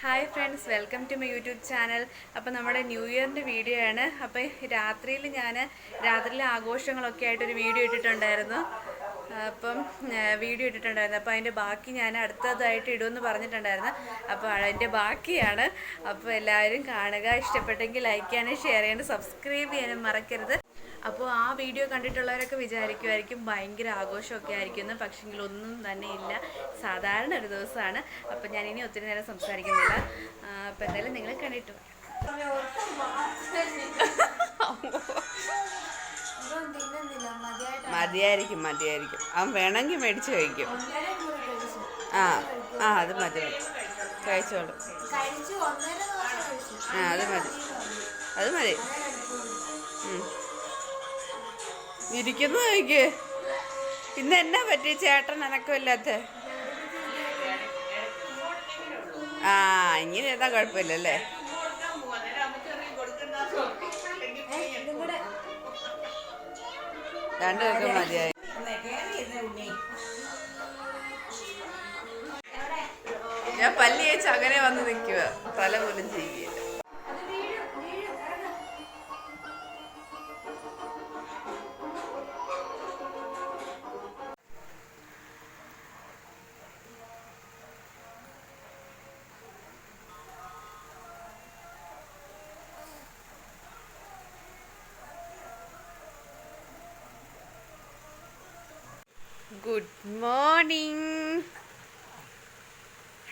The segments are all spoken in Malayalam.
Hi friends welcome to my YouTube channel അപ്പോൾ നമ്മുടെ ന്യൂ ഇയറിന്റെ വീഡിയോ ആണ്. അപ്പോൾ രാത്രിയിൽ ഞാൻ രാത്രിയിലെ ആഘോഷങ്ങളൊക്കെ ആയിട്ടൊരു വീഡിയോ ഇട്ടിട്ടുണ്ടായിരുന്നു. അപ്പം വീഡിയോ ഇട്ടിട്ടുണ്ടായിരുന്നു. അപ്പോൾ അതിന്റെ ബാക്കി ഞാൻ അടുത്തതായിട്ട് ഇടുമെന്ന് പറഞ്ഞിട്ടുണ്ടായിരുന്നു. അപ്പോൾ അതിന്റെ ബാക്കിയാണ്. അപ്പോൾ എല്ലാവരും കാണുക. ഇഷ്ടപ്പെട്ടെങ്കിൽ ലൈക്ക് ചെയ്യാനും ഷെയർ ചെയ്യാനും സബ്സ്ക്രൈബ് ചെയ്യാനും മറക്കരുത്. അപ്പോൾ ആ വീഡിയോ കണ്ടിട്ടുള്ളവരൊക്കെ വിചാരിക്കുമായിരിക്കും ഭയങ്കര ആഘോഷമൊക്കെ ആയിരിക്കും പക്ഷെങ്കിൽ ഒന്നും തന്നെ ഇല്ല. സാധാരണ ഒരു ദിവസമാണ്. അപ്പം ഞാൻ ഇനി ഒത്തിരി നേരം സംസാരിക്കുന്നില്ല. അപ്പം എന്തായാലും നിങ്ങൾ കണ്ടിട്ട്. മതിയായിരിക്കും മതിയായിരിക്കും. അവൻ വേണമെങ്കിൽ മേടിച്ച് കഴിക്കും. ആ ആ അത് മതി. കഴിച്ചോളൂ. ആ അത് മതി. അത് മതി. ഇരിക്കുന്നു എനിക്ക് ഇന്ന് എന്നാ പറ്റി ചേട്ടൻ അനക്കമില്ലാത്ത ആ ഇങ്ങനെ ഏതാ കുഴപ്പമില്ലല്ലേ? രണ്ടുപേർക്കും മതിയായി. ഞാൻ പല്ലി വെച്ച് അങ്ങനെ വന്ന് നിൽക്കുക തല പോലും ചെയ്യുകയില്ല good morning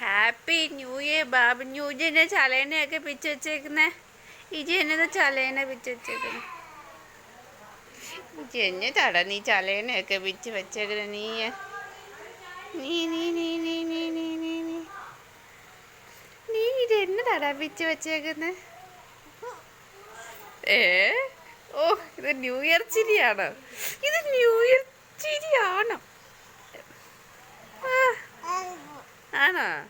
happy new year Babu new ഇയറിന്റെ ചലേനയൊക്കെ പിച്ച് വെച്ചേക്കുന്നേ. ഇജി എന്നതാ ചലേന പിച്ച് വെച്ചേക്കുന്നു. ഇജി എന്നെ തട നീ ചലേനയൊക്കെ പിച്ച് വെച്ചേക്കുന്ന നീ. നീ നീ നീ നീ നീ നീ നീ നീ. നീ ഇത് തട പിച്ച് വെച്ചേക്കുന്നേ? ഏ? ഓ ഇത് ന്യൂ ഇയർ ചിരിയാണോ? ഇത് ന്യൂ ഇയർ ചിരിയാണോ? Hannah.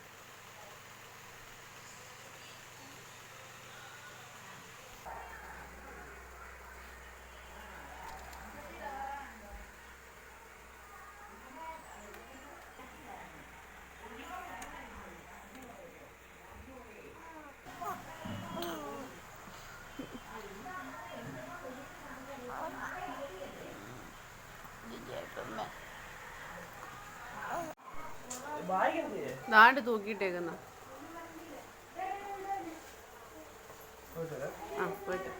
ദാണ്ട് തൂക്കിയിട്ടേക്കുന്ന. ആ പോയിട്ട്.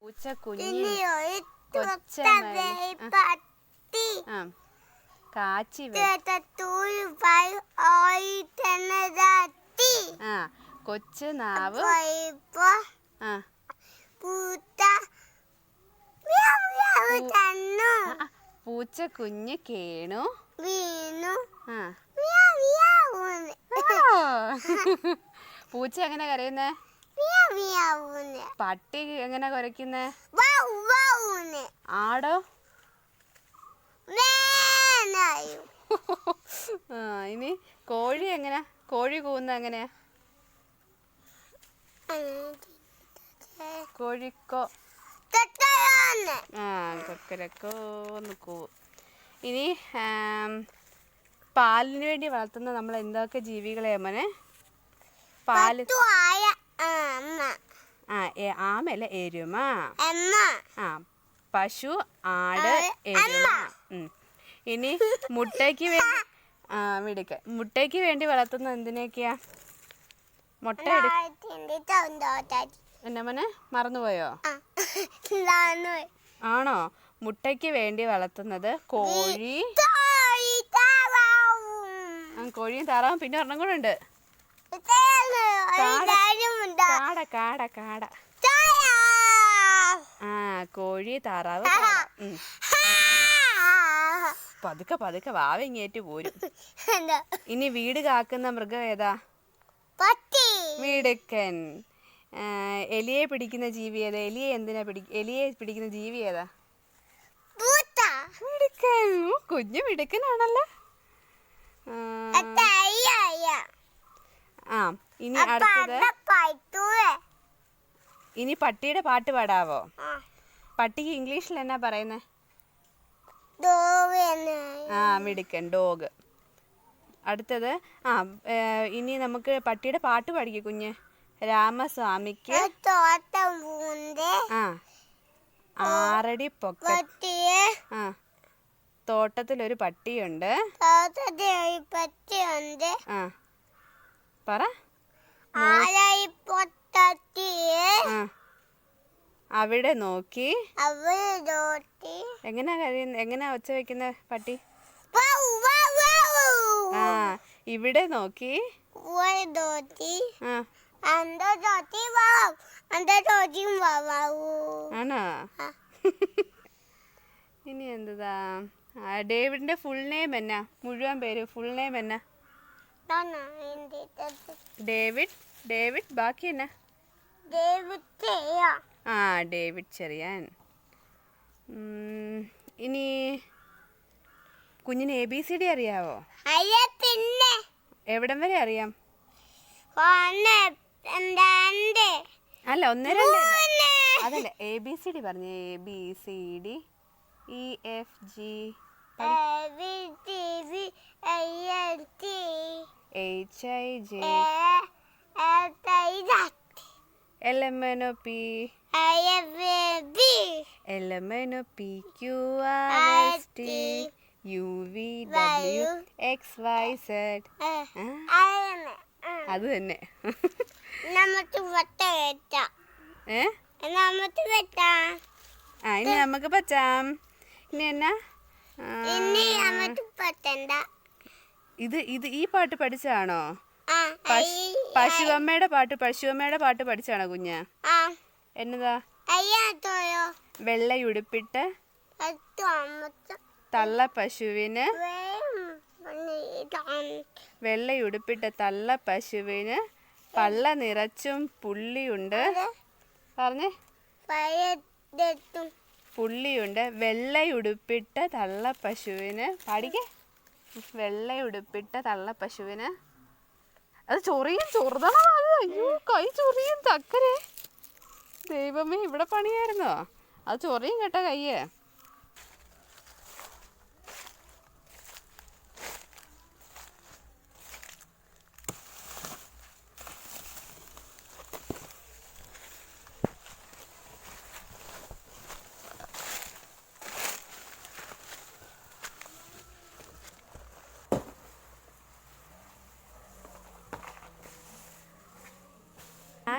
പൂച്ച കുഞ്ഞി കാച്ചി ആ കൊച്ചു നാവ്. ആ. ആ, പൂച്ച കുഞ്ഞ് കേണു. വീണു. പൂച്ച എങ്ങനെ കരയുന്നേ? പട്ടി എങ്ങനെ കുരയ്ക്കുന്നേ? ആടോ? ആ ഇനി കോഴി എങ്ങനെ? കോഴി കൂവുന്ന എങ്ങനെയാ? കോഴിക്കോ ആ കൂവും ഇനി പാലിന് വേണ്ടി വളർത്തുന്ന നമ്മൾ എന്തൊക്കെ ജീവികളെ മോനെ പാൽ ആ എരുമ. ആ പശു ആട് എരുമ. ഇനി മുട്ടയ്ക്ക് വേണ്ടി ആ മിടുക്ക മുട്ടയ്ക്ക് വേണ്ടി വളർത്തുന്ന എന്തിനൊക്കെയാ മുട്ട എടു ത്തിന്റെ തൊണ്ടോട്ടാറ്റി എന്നാ മോനെ മറന്നുപോയോ? ആണോ? മുട്ടയ്ക്ക് വേണ്ടി വളർത്തുന്നത് കോഴി. കോഴിയും താറാവും പിന്നെ ഒരെണ്ണം കൂടെ ഉണ്ട്. കാട. കാട കാട ആ കോഴി താറാവ്. പതുക്കെ പതുക്കെ വാവിങ്ങേറ്റ് പോരും. ഇനി വീട് കാക്കുന്ന മൃഗം ഏതാ? ആ, എലിയെ പിടിക്കുന്ന ജീവി ഏതാ? എലിയെ എന്തിനാ പിടി എലിയെ പിടിക്കുന്ന ജീവി ഏതാ? മിടുക്കൻ. കുഞ്ഞു മിടുക്കനാണല്ലോ. ആ, ഇനി അടുത്തത് ഇനി പട്ടിയുടെ പാട്ട് പാടാവോ? പട്ടിക്ക് ഇംഗ്ലീഷിൽ എന്നാ പറയുന്നേ? ആ മിടുക്കൻ ഡോഗ്. അടുത്തത് ആ ഇനി നമുക്ക് പട്ടിയുടെ പാട്ട് പാടിക്കേ കുഞ്ഞ്. രാമസ്വാമിക്ക് തോട്ടം പൂണ്ട് ആ ആറടി പൊക്കത്തി. ആ ആ തോട്ടത്തിലൊരു പട്ടിയുണ്ട്. തോട്ടത്തിൽ ഒരു പട്ടിയുണ്ട്. ആ പറ. ആ അവിടെ നോക്കി. എങ്ങനെയാ കഴിയുന്ന എങ്ങനെയാ ഒച്ച വെക്കുന്ന പട്ടി? ആ ഇവിടെ നോക്കി. ഒരു തോട്ടി ആ ആണോ? ഇനി എന്തതാ? ഡേവിഡിന്റെ ഫുൾ നെയിം എന്നാ? മുഴുവൻ പേര് ഫുൾ നെയിം എന്നാ? ഡേവിഡ് ഡേവിഡ് ബാക്കി എന്നാ? ആ ഡേവിഡ് ചെറിയാൻ. ഇനി കുഞ്ഞിന് എ ബി സി ഡി അറിയാവോ? എവിടം വരെ അറിയാം? അല്ല ഒന്ന് രണ്ട്. അതല്ല എ ബി സി ഡി പറഞ്ഞു. A B C D E F G H I J L M N O P L M N O P Q R S T U V W X Y Z അത് തന്നെ. ഏ? ആ ഇനി നമുക്ക് പറ്റാം ഇനി എന്നാ? ഇത് ഇത് ഈ പാട്ട് പഠിച്ചാണോ പശുവമ്മയുടെ പാട്ട് പശുവമ്മയുടെ പാട്ട് പഠിച്ചാണോ കുഞ്ഞ്? എന്നതാ? വെള്ളയുടുപ്പിട്ട് തള്ള പശുവിന് വെള്ളയുടുപ്പിട്ട തള്ള പശുവിന് പള്ള നിറച്ചും പുള്ളിയുണ്ട്. പറഞ്ഞേ. പുള്ളിയുണ്ട്. വെള്ളയുടുപ്പിട്ട തള്ള പശുവിന് പാടിക്കേ വെള്ളയുടുപ്പിട്ട തള്ള പശുവിന് അത് ചൊറിയും ചൊറുതണം അത്? അയ്യോ കൈ ചൊറിയും ചക്കരെ. ദൈവമേ ഇവിടെ പണിയായിരുന്നോ? അത് ചൊറിയും കേട്ടോ കയ്യ്.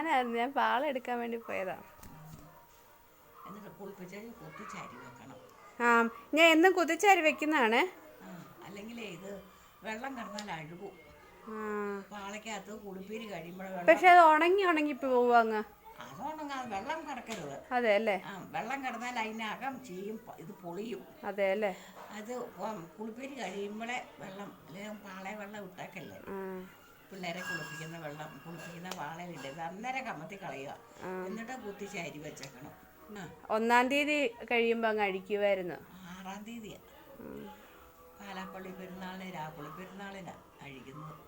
ഞാനായിരുന്നു. ഞാൻ പാളെടുക്കാൻ വേണ്ടി പോയതാ. ആ ഞാൻ എന്നും കുതിച്ചാരി വെക്കുന്നതാണ്. ഇത് വെള്ളം കിടന്നാൽ അഴുകും. ആ. പാളയ്ക്കകത്ത് കുളിപ്പീര് കഴിയുമ്പോൾ വെള്ളം പക്ഷെ അത് ഉണങ്ങി ഉണങ്ങി പോവുക അങ്ങ്. വെള്ളം കിടക്കരുത്. അതെ അല്ലേ? വെള്ളം കിടന്നാൽ അതിനകം ചീയും ഇത് പൊളിയും. അതെ അല്ലേ? അത് കുളിപ്പീര് കഴിയുമ്പോഴേ വെള്ളം അല്ലെങ്കിൽ പാളയെ വെള്ളം ഇട്ടേക്കല്ലേ. പിള്ളേരെ കുളിപ്പിക്കുന്ന വെള്ളം കുളിപ്പിക്കുന്ന പാളയിലിടരുത് അന്നേരം കമത്തി കളയുക. എന്നിട്ട് കുത്തിച്ചാരി വെച്ചേക്കണം. ഒന്നാം തീയതി കഴിയുമ്പോൾ അങ്ങ് അഴിക്കുമായിരുന്നു ആറാം തീയതിയാണ് പാലാപ്പള്ളി പെരുന്നാളിന് രാപ്പള്ളി പെരുന്നാളിനാ അഴിക്കുന്നത്.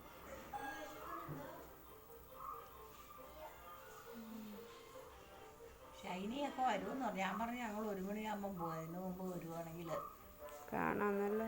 ഷൈനിയൊക്കെ വരുമെന്ന് പറഞ്ഞു. ഞാൻ പറഞ്ഞു ഞങ്ങൾ ഒരു മണിയാകുമ്പം പോയതിന് മുമ്പ് വരുവാണെങ്കിൽ കാണാമെന്നല്ലേ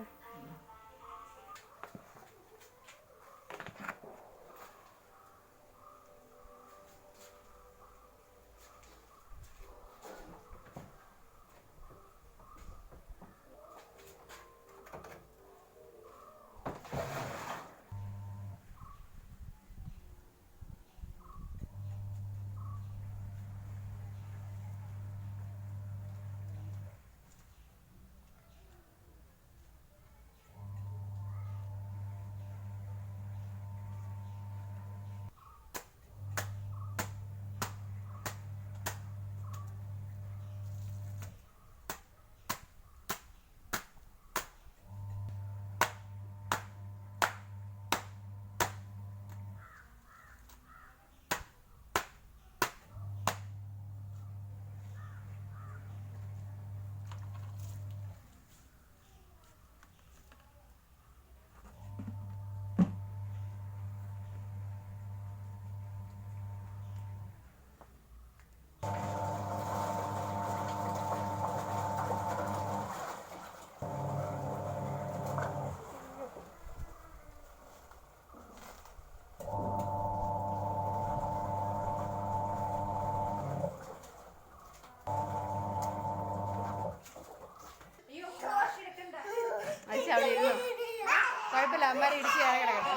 അമ്മമാരെ ഇടിച്ച് കയറി കിടക്കട്ടെ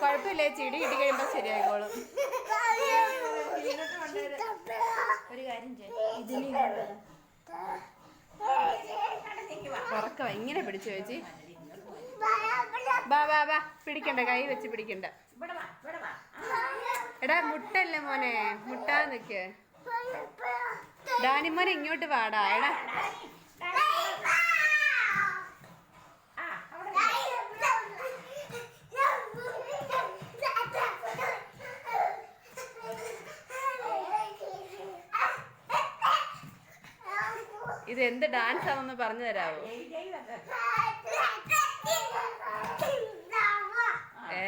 കുഴപ്പമില്ല ചെടി കിട്ടി കഴിയുമ്പോൾ ശരിയായിക്കോളും. ഒരു കാര്യം. ഉറക്കവാ ഇങ്ങനെ പിടിച്ചു ചേച്ചി ബാ ബാ ബാ പിടിക്കണ്ട കൈ വെച്ച് പിടിക്കണ്ട. എടാ മുട്ടല്ലേ മോനെ മുട്ടാ നിക്ക്. ഡാനിമോനെ ഇങ്ങോട്ട് വാടാ എടാ. ഇത് എന്ത് ഡാൻസ് ആണെന്ന് പറഞ്ഞു തരാവോ ജയ് ജയ് വെക്ക്. ഏ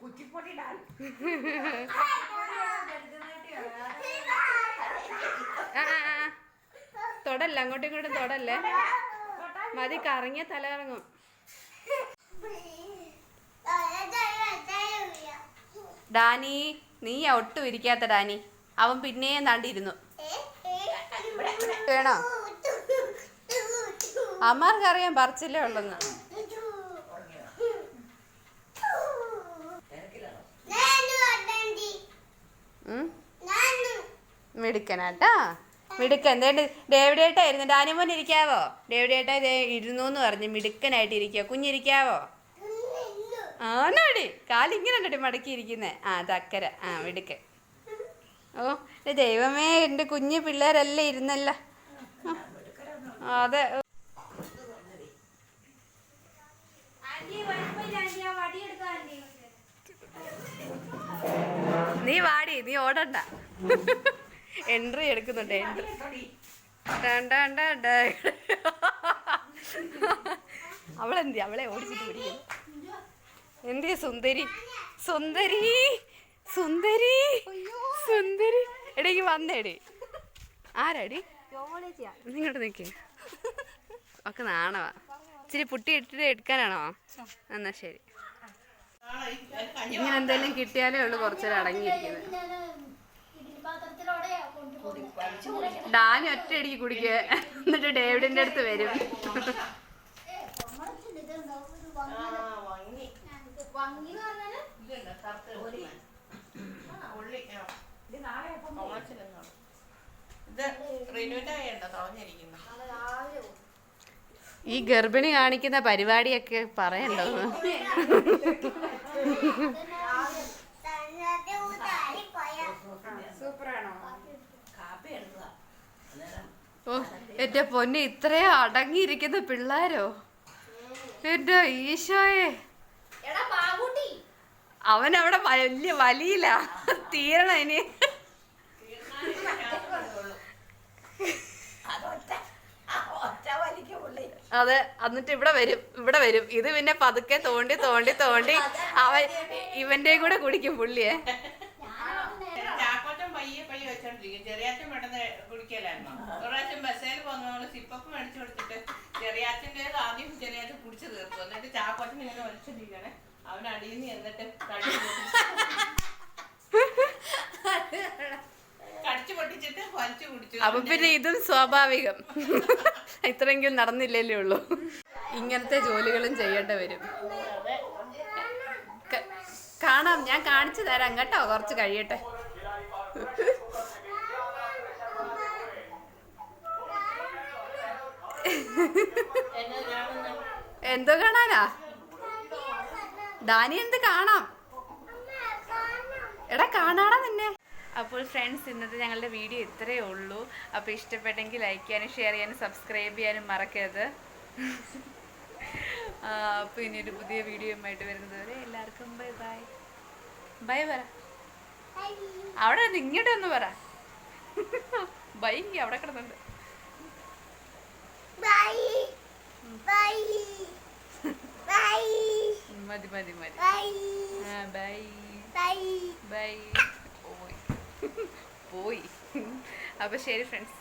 കുച്ചിപ്പൊടി ഇടാൻ ആ, ആ, ആ. തൊടല്ല? അങ്ങോട്ടും ഇങ്ങോട്ടും തൊടല്ലേ? മതി കറങ്ങിയ തല കറങ്ങും ഡാനി നീ ഒട്ടും ഇരിക്കാത്ത ഡാനി. അവൻ പിന്നെയും താണ്ടിരുന്നു വേണോ? അമ്മാർക്കറിയാൻ പറിച്ചില്ലേ ഉള്ളെന്ന്. മെടുക്കനാട്ടാ മിടുക്കൻ. ഏട്ടാ ഡേവിഡേട്ടായിരുന്നു. ഡാനിമോൻ ഇരിക്കാവോ? ഡേവിഡേട്ട ഇതേ ഇരുന്നു എന്ന് പറഞ്ഞ് മിടുക്കനായിട്ട് ഇരിക്കുക കുഞ്ഞിരിക്കാവോ? ആണോടി. കാലിങ്ങനെ ഉണ്ടടി മടക്കി ഇരിക്കുന്നേ ആ തക്കര ആ മിടുക്കൻ. ഓ ദൈവമേ എന്റെ കുഞ്ഞു പിള്ളേരല്ലേ ഇരുന്നല്ല. അതെ. നീ വാടി നീ ഓടണ്ട. എൻട്രി എടുക്കുന്നുണ്ട്. എൻട്രി അവളെന്തി അവളെ ഓടിച്ചിട്ട് പിടിക്കുന്നു. എന്തിയ സുന്ദരി? സുന്ദരി? സുന്ദരി? സുന്ദരി? എടേക്ക് വന്നേടി ആരാടി നിങ്ങോട്ട് നിൽക്കേ ഒക്കെ നാണവാ. ഇച്ചിരി പുട്ടി ഇട്ടിട്ട് എടുക്കാനാണോ? എന്നാ ശരി. ഇങ്ങനെ എന്തെങ്കിലും കിട്ടിയാലേ ഉള്ളു കുറച്ചൊരു അടങ്ങിയിരിക്കുന്നത്. ഡാനി ഒറ്റയടിക്ക് കുടിക്കുക എന്നിട്ട് ഡേവിഡിന്റെ അടുത്ത് വരും. ഈ ഗർഭിണി കാണിക്കുന്ന പരിപാടിയൊക്കെ പറയണ്ടോ കാപ്പി എടുക്കുക അന്നേരം ഓ എന്റെ പൊന്നെ ഇത്രയും അടങ്ങിയിരിക്കുന്ന പിള്ളാരോ? എന്റെ ഈശോയെ. അവൻ അവിടെ വലിയ വലിയില്ല തീരണ ഇനി. അതെ എന്നിട്ട് ഇവിടെ വരും ഇവിടെ വരും. ഇത് പിന്നെ പതുക്കെ തോണ്ടി തോണ്ടി തോണ്ടി അവൻ ഇവന്റെ കൂടെ കുടിക്കും പുള്ളിയെ. പയ്യെ പയ്യെ വെച്ചോണ്ടിരിക്കും. ചെറിയാച്ചൻ പെട്ടെന്ന് കുടിക്കലായിരുന്നു. ഒരു പ്രാവശ്യം ബസ്സിൽ പോകുന്ന സിപ്പപ്പ് മേടിച്ചു കൊടുത്തിട്ട് ചെറിയാച്ചന്റെ ആദ്യം ചെറിയാച്ചൻ കുടിച്ചു തീർത്തു. എന്നിട്ട് ചാക്കോച്ചൻ ഇങ്ങനെ വലിച്ചോണ്ടിരിക്കണേ അവൻ അടിയിൽ നിന്ന് എന്നിട്ട് തടി കടിച്ചു പൊട്ടിച്ചിട്ട് വലിച്ചു കുടിച്ചു. അപ്പൊ പിന്നെ ഇതും സ്വാഭാവികം. ഇത്രയെങ്കിലും നടന്നില്ലല്ലേ ഉള്ളൂ. ഇങ്ങനത്തെ ജോലികളും ചെയ്യേണ്ട വരും. കാണാം. ഞാൻ കാണിച്ചു തരാം കേട്ടോ. കുറച്ച് കഴിയട്ടെ. എന്തോ കാണാനാ? ദാനി എന്ത് കാണാം? എടാ കാണാടാ നിന്നെ. അപ്പോൾ ഫ്രണ്ട്സ് ഇന്നത്തെ ഞങ്ങളുടെ വീഡിയോ ഇത്രയേ ഉള്ളൂ. അപ്പോൾ ഇഷ്ടപ്പെട്ടെങ്കിൽ ലൈക്ക് ചെയ്യാനും ഷെയർ ചെയ്യാനും സബ്സ്ക്രൈബ് ചെയ്യാനും മറക്കരുത്. അപ്പോൾ ഒരു പുതിയ വീഡിയോയുമായിട്ട് വരുന്നത് വരെ എല്ലാവർക്കും ബൈ ബൈ ബൈ പറ. അവിടെ ഇങ്ങോട്ട് ഒന്ന് പറ. ബൈങ്കി അവിടെ കിടന്നുണ്ട്. മതി മതി മതി. ബൈ. ബൈ പോയി. പോയി. അപ്പോൾ ശരി ഫ്രണ്ട്സ്